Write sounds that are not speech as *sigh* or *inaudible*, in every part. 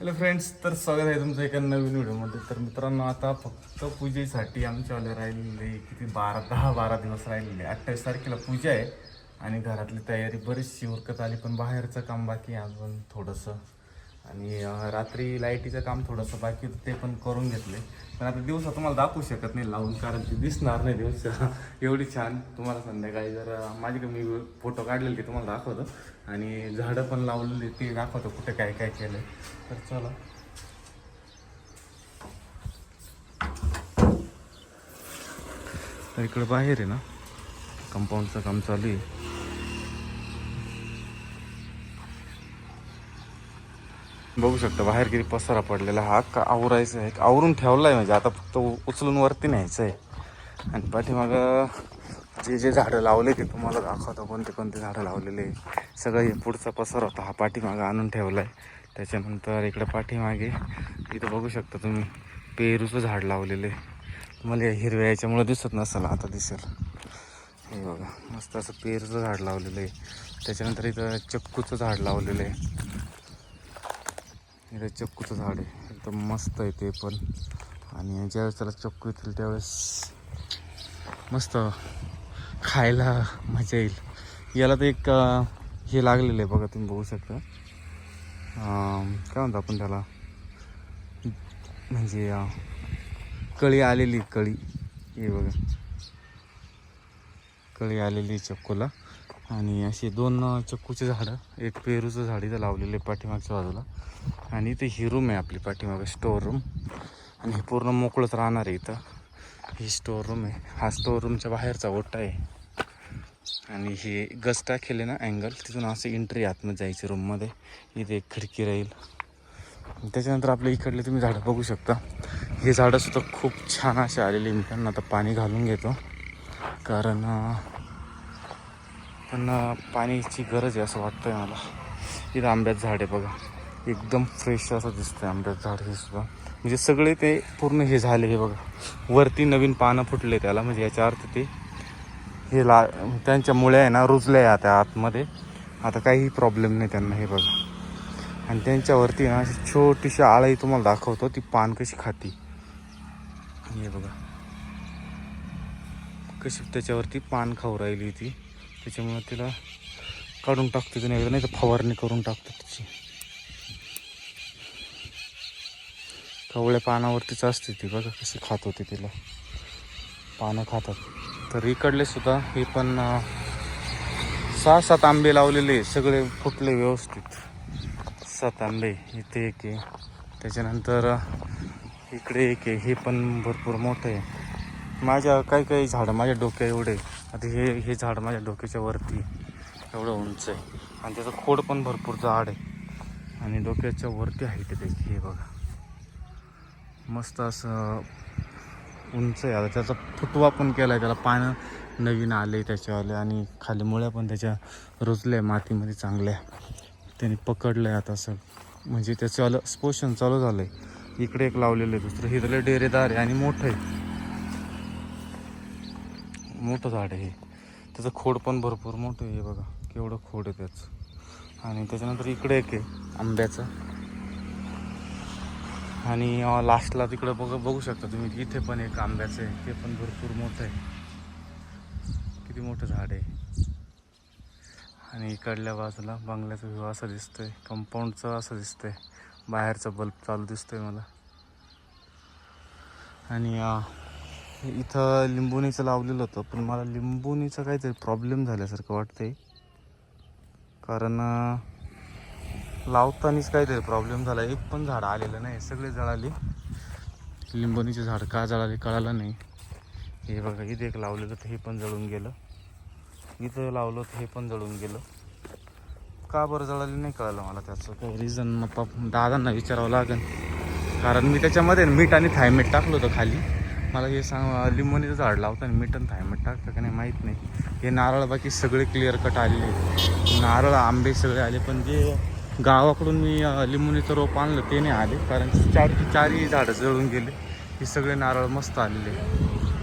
Hello friends तर स्वागत आहे तुमचं एका नवीन व्हिडिओमध्ये. तर मित्रांनो आता फक्त पूजेसाठी आमच्यावाले राहिलेले किती बारा दहा बारा दिवस राहिलेले अठ्ठावीस तारखेला पूजा आहे. आणि घरातली तयारी बरीचशी उरकत आली पण बाहेरचं काम बाकी आहे अजून थोडंसं. आणि रात्री लाईटीचं काम थोडंसं बाकी ते पण करून घेतले. पण आता दिवसा तुम्हाला दाखवू शकत नाही लावून कारण ती दिसणार नाही दिवस. *laughs* एवढी छान. तुम्हाला संध्याकाळी जर माझे मी फोटो काढलेले ते तुम्हाला दाखवतो. आणि झाडं पण लावलेली ते दाखवतो कुठे काय काय केलं तर चला. तर इकडं बाहेर आहे ना कंपाऊंडचं काम चालू आहे. बघू शकता बाहेर किती पसारा पडलेला हा. का आवरायचा आहे? आवरून ठेवला आहे म्हणजे? आता फक्त उचलून वरती न्यायचं आहे. आणि पाठीमागं जे जे झाडं लावले ते तुम्हाला दाखवतो. कोणते कोणते झाडं लावलेले सगळं हे पुढचा पसार होता. हा पाठीमागं आणून ठेवला आहे त्याच्यानंतर इकडं पाठीमागे इथं बघू शकता तुम्ही पेरूचं झाड लावलेलं आहे. तुम्हाला या हिरव्या याच्यामुळं दिसत नसेल आता दिसेल. हे बघा मस्त असं पेरूचं झाड लावलेलं आहे. त्याच्यानंतर इथं चक्कूचं झाड लावलेलं आहे. इथे चक्कूचं झाड आहे. एकदम मस्त आहे ते पण. आणि ज्यावेळेस त्याला चक्कू येतील त्यावेळेस मस्त खायला मजा येईल. याला तर एक हे लागलेलं आहे बघा तुम्ही बघू शकता. काय म्हणतो आपण त्याला? म्हणजे कळी आलेली कळी. हे बघा. कळी आलेली चक्कूला. आणि असे दोन चक्कूचे झाडं एक पेरूचं झाड इथं लावलेलं आहे पाठीमागच्या बाजूला. आणि इथे ही रूम आहे आपली पाठीमागं स्टोअर रूम आणि हे पूर्ण मोकळंच राहणार आहे इथं. ही स्टोअर रूम आहे. हा स्टोअर रूमच्या बाहेरचा ओटा आहे. आणि हे गज टाकेले ना अँगल तिथून असं एंट्री आतमध्ये जायची रूममध्ये इथे एक खिडकी राहील. त्याच्यानंतर आपल्या इकडले तुम्ही झाडं बघू शकता. हे झाडंसुद्धा खूप छान असे आलेले मी त्यांना आता पाणी घालून घेतो. कारण पण पाण्याची गरज आहे असं वाटतंय मला. इथं आंब्याचं झाड आहे बघा. एकदम फ्रेश असं दिसतंय आंब्याचं झाड हे सुद्धा. म्हणजे सगळे ते पूर्ण हे झाले हे बघा. वरती नवीन पानं फुटले त्याला म्हणजे याच्या अर्थ ते हे ला त्यांच्या मुळ्या आहे ना रुजल्या आहे आता आतमध्ये. आता काहीही प्रॉब्लेम नाही त्यांना हे बघा. आणि त्यांच्यावरती ना अशी छोटीशी आळही तुम्हाला दाखवतो ती पान कशी खाती. हे बघा. कशी त्याच्यावरती पान खाऊ राहिली ती. त्याच्यामुळे तिला काढून टाकतो तिने एकदा नाही तर फवारणी करून टाकतो तिची. कवळ्या पानावरतीच असते ती बघा कशी खात होती तिला. पानं खातात. तर इकडले सुद्धा हे पण सहा सात आंबे लावलेले सगळे फुटले व्यवस्थित. सात आंबे. इथे एक आहे. त्याच्यानंतर इकडे एक आहे. हे पण भरपूर मोठं आहे. माझ्या काही काही झाडं माझ्या डोक्या एवढे आता हे हे झाड माझ्या डोक्याच्या वरती एवढं उंच आहे. आणि त्याचं खोड पण भरपूर जाड आहे. आणि डोक्याच्या वरती हाईट आहे त्याची हे बघा. मस्त असं उंच आहे. आता त्याचा फुटवा पण केला आहे त्याला पानं नवीन आले त्याच्यावाले आणि खाली मुळ्या पण त्याच्या रुजल्या मातीमध्ये चांगल्या. त्याने पकडलं आहे आता असं. म्हणजे त्याच्यावालं स्पोषण चालू झालं आहे इकडे एक लावलेलं आहे दुसरं. हे डेरेदार आहे आणि मोठं आहे. मोठं झाड आहे त्याचं खोड पण भरपूर मोठं आहे बघा. केवढं खोड आहे त्याचं. आणि त्याच्यानंतर इकडे एक आहे आंब्याचं. आणि लास्टला तिकडं बघ बघू शकता तुम्ही इथे पण एक आंब्याचं आहे. ते पण भरपूर मोठं आहे. किती मोठं झाड आहे. आणि इकडल्या बाजूला बंगल्याचा व्ह्यू असं दिसतोय. कंपाऊंडचं असं दिसतंय. बाहेरचा बल्ब चालू दिसतोय मला. आणि इथं लिंबोणीचं लावलेलं होतं पण मला लिंबुणीचं काहीतरी प्रॉब्लेम झाल्यासारखं वाटतंय. कारण लावतानाच काहीतरी प्रॉब्लेम झाला. एक पण झाड आलेलं नाही सगळे जळाले. लिंबोनीचे झाड का जळाले कळालं नाही. हे बघा इथे एक लावलेलं तर हे पण जळून गेलं. इथं लावलं तर हे पण जळून गेलं. का बरं जळाले नाही कळलं मला त्याचं. काही रिझन दादांना विचारावं लागेल. कारण मी त्याच्यामध्ये मीठ आणि थायमेट टाकलं होतं खाली. मला हे सांग लिंबोनीचं झाड लावताना मिटन आणि थायमेट टाकतं का नाही माहीत नाही. हे नारळ बाकी सगळे क्लिअर कट आलेले आहेत. नारळ आंबे सगळे आले पण जे गावाकडून मी लिंबोनीचं रोप आणलं ते नाही आले कारण चार चारही झाडं जळून गेले. हे सगळे नारळ मस्त आलेले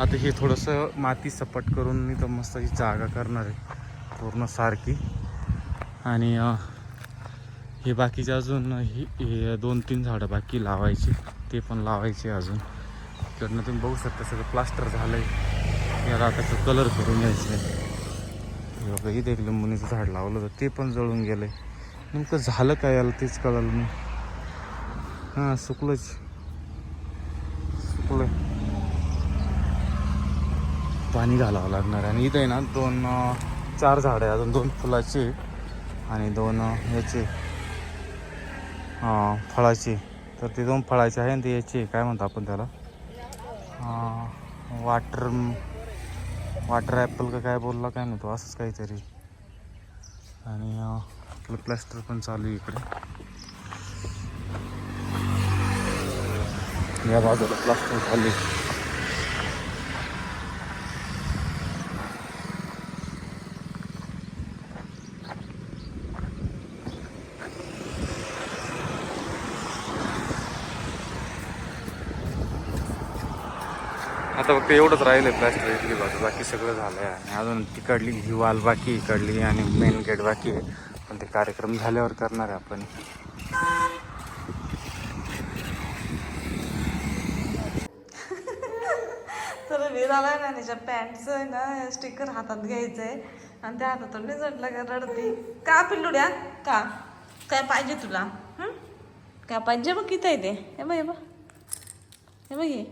आता हे थोडंसं माती सपाट करून मी तर मस्त ही जागा करणार आहे पूर्ण सारखी. आणि हे बाकीचे अजून ही हे दोन तीन झाडं बाकी लावायची ते पण लावायचे अजून. इकडनं तुम्ही बघू शकता सगळं प्लास्टर झालं आहे याला आता कलर करून घ्यायचं आहे हे इथे एक लिंबुनीचं झाड लावलं होतं ते पण जळून गेलं आहे नेमकं झालं काय याला तेच कळालं नाही. हां सुकलंच. सुकलं पाणी घालावं लागणार आणि इथं आहे ना दोन चार झाडं आहे. अजून दोन फुलाचे आणि दोन याचे फळाचे तर ते दोन फळाचे आहे आणि ते याचे काय म्हणतो आपण त्याला? अं, वाटर वाटर ॲपल का काय बोलला काय नाही असंच काहीतरी. आणि आपलं प्लॅस्टर पण चालू आहे इकडे. या बाजूला प्लास्टर चालू आहे आता फक्त एवढंच राहिलं आहे प्लॅस्टर इथली बाजू बाकी सगळं झालं आहे आणि अजून तिकडली ही वाल बाकी इकडली आणि मेन गेट बाकी आहे. पण ते कार्यक्रम झाल्यावर करणार आहे आपण. तर विराला ना त्याच्या पॅन्टचं आहे ना स्टिकर हातात घ्यायचं आहे आणि त्या हातातून निसटलं का रडते? का पिल्लुड्या? का? काय पाहिजे तुला? काय पाहिजे बघ किती आहे ते. हे बघ हे बघ. हे बघ हे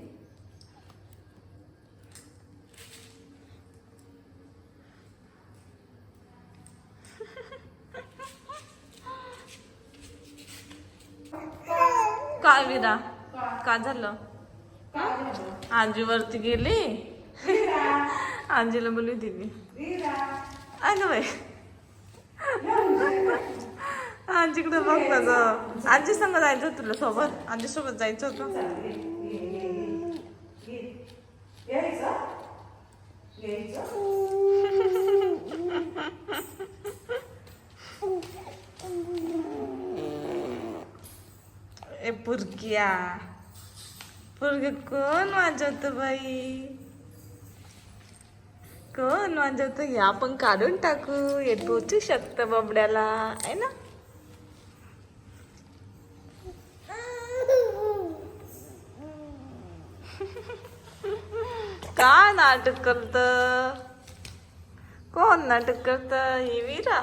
काय विरा काय झालं? आजीवरती गेली? आजीला बोलू दिली. आलं बाई. आजीकडे बघ ना आजी संग जायचं होतं तुला सोबत? आजी सोबत जायचं होतं? पुरक्या पुरग कोण वाजवतं बाई? कोण वाजवत? हे आपण काढून टाकू. हे टोचू शकतं बबड्याला. आहे ना? का नाटक करत? कोण नाटक करत? ही वीरा.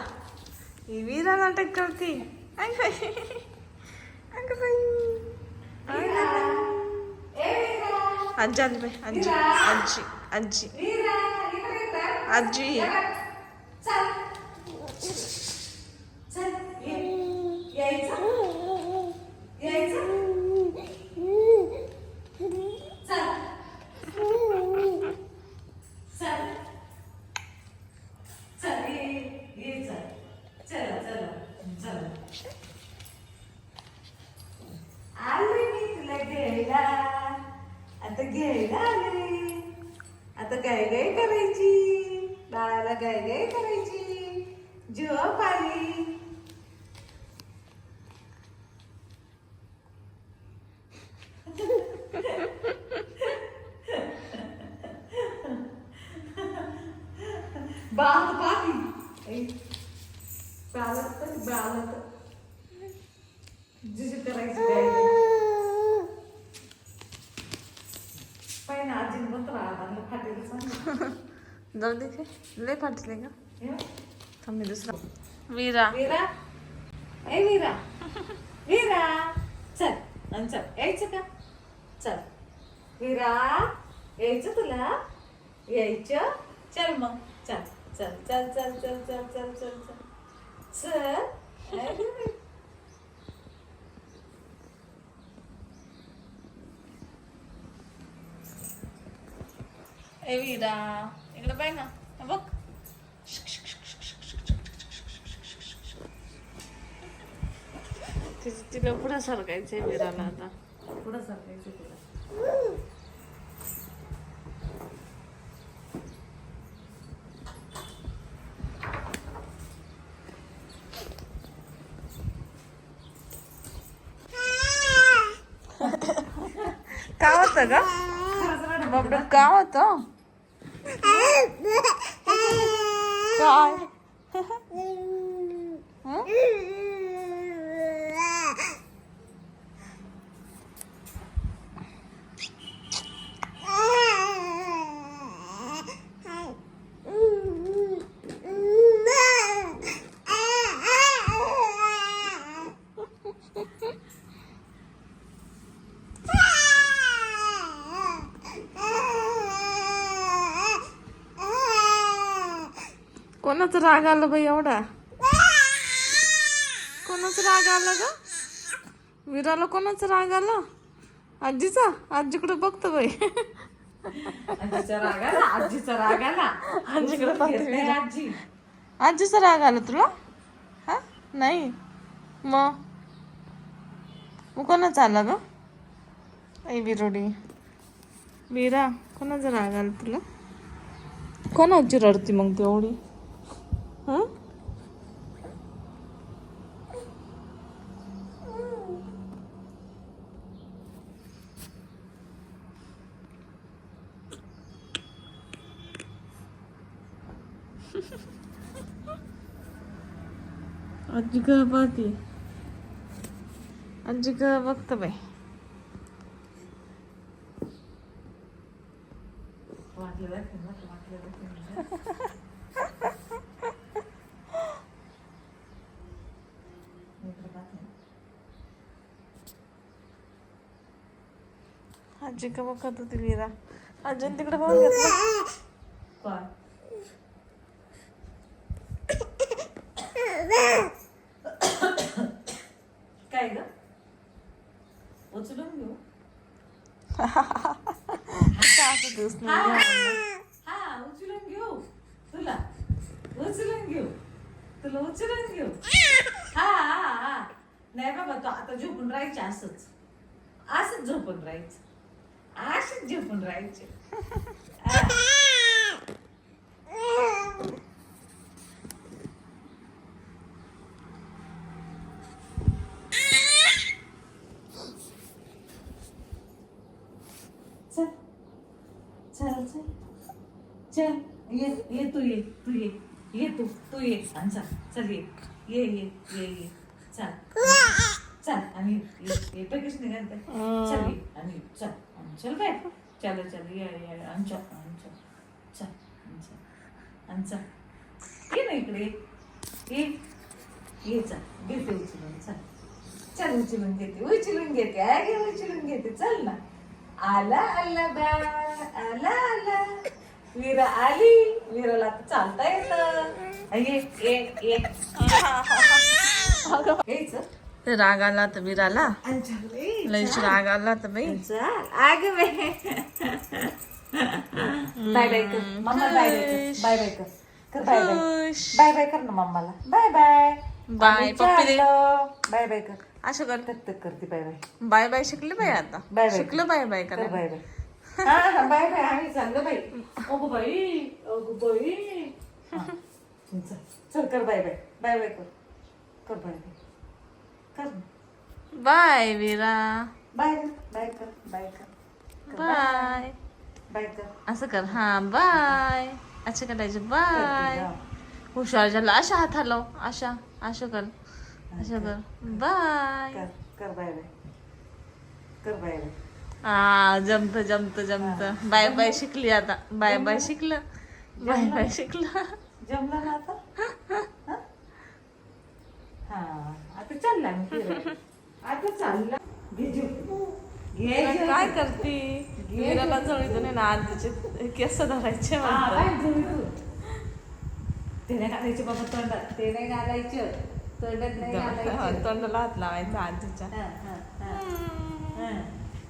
ही नाटक करते. अंग बाई. बाई. 앉아 앉아 앉아 앉아 앉아 앉아 जाऊ दे लय फाटले का? थांब दुसरा वीरा वीरा ए वीरा वीरा चल आणि चल यायचं का चल वीरा यायचं तुला यायचं चल मग चल चल चल चल चल चल चल चल चल चल. ए वीरा इकडे पाय ना बघ तिचं तिला पुढे सरकायचंय वीराला आता पुढं सरकायचं तुला का होतं का बाबडं का होतं कोणाचा राग आला बाई एवढा? कोणाचा राग आला ग? विराला कोणाचा राग आला? आजीचा? आजीकडे बघतो बाई. आजीचा राग आला आजीचा राग आला आजीकडे आजी. आजीचा राग आला तुला? हा? नाही? मग मग कोणाचा आला ग? आई विरोडी. विरा कोणाचा राग आला तुला? कोणाची रडती मग तेवढी? हं आजी का पाहते आजी का बघत बाई वाटलं वाटलं वाटलं वाटलं वाटलं इकडं पाहते. आजी का बघत होती विरा आजीने तिकडे पाहून घेतलं काय? ग? उचलून घेऊ? असं दिवस हा हा उचलून घेऊ. तुला उचलून घेऊ. तुला उचलून घेऊ. हा हा हा. नाही बाबा तू आता झोपून राहायचे असंच. असंच झोपून राहायचं. असंच झोपून राहायचे. चल चल चल. चल ये ये तू ये तू ये ये तू तू ये. आणि चल चल ये ये ये ये ये. चल. चल आणि ये ये पैकीच निघाल चल आणि चल चल काय चल चल ये ये चल आणि चल. चल ये ना इकडे. ये. ये चल. घेते उचलून. चल. चल उचलून घेते उचलून घेते. अगे उचलून घेते. चल ना. आला आला बा. आला आला. वीरा आली. वीराला चालता येत. ये ये ये. यायचं ते राग आला तर विराला. लईच राग आला तर बाई. आग बाय बाय कर. मम्मा बाय बाय कर. बाय बाय कर. Bye bye. बाय बाय कर ना मम्माला बाय बाय. बाय पप्पी बाय बाय कर. असं कर. तक तक करते बाय बाय. बाय बाय शिकले बाई आता. Bye bye. शिकलं बाय बाय कर बाय बाय. Bye bye. आम्ही चाललो बाई. अगो बाई अगो बाई. चल चल कर बाय बाय. बाय बाय कर. कर बाय बाय. कर. बाय विरा बाय कर बाय कर बाय कर बाय बाय कर असं कर. हा बाय असं करायचं. बाय हुशार झाला अशा हात हलव अशा असं कर. असं कर. बाय कर कर बाय बाय कर बाय बाय हा जमत जमत जमत. बाय बाय शिकली आता. बाय बाय शिकलं. बाय बाय शिकलं. जमलं ना आता? हा? आता चालला मी फिरायला. आता चालला. घे. घे. काय करती? विराला जळीत नाही ना आजीचे केस धरायचे हा, म्हणतात. बाय झोप तू. ते नाही घालायचे बाबा तोंडात. ते नाही घालायचं. तोंडात नाही घालायचं. तोंडाला हात लावायचा आजीच्या हा, हा, हा. हा.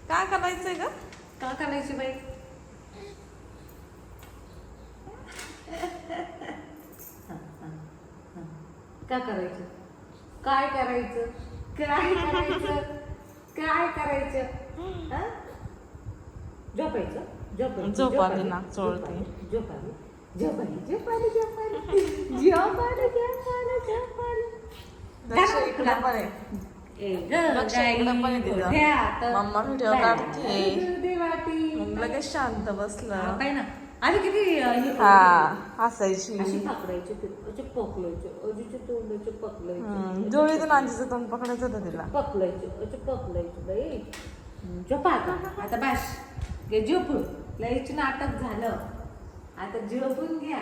काय करायचंय ग? का करायची बाई? *laughs* का करायचं काय करायचं काय करायचं काय करायचं हा? झोपायचं झोपायचं झोप आली झोपायचं, ना, चोळते. झोपायचं, झोपायली झोपायली झोपायली झोपायली झोपायली झोपायली झोपायली दक्ष इकडे पण आहे. ए ग लक्ष गाई, इकडं पण आहे तिचं. गोठ्यात मम्मा व्हिडिओ बाई, काढते. दुधी वाटी. मग लगेच शांत हा, बसलं पाय ना आधी किती हे. हसायची अशी पकडायची ते असे पकलायचे अजीचे तोंडाचे पकलायचे. जोडीतून आजीचं तोंड पकडायचं होतं तिला. पकलायचे असे पकलायचे बाई. झोपा आता. आता बस घे झोपून लयच नाटक झालं. आता झोपून घ्या.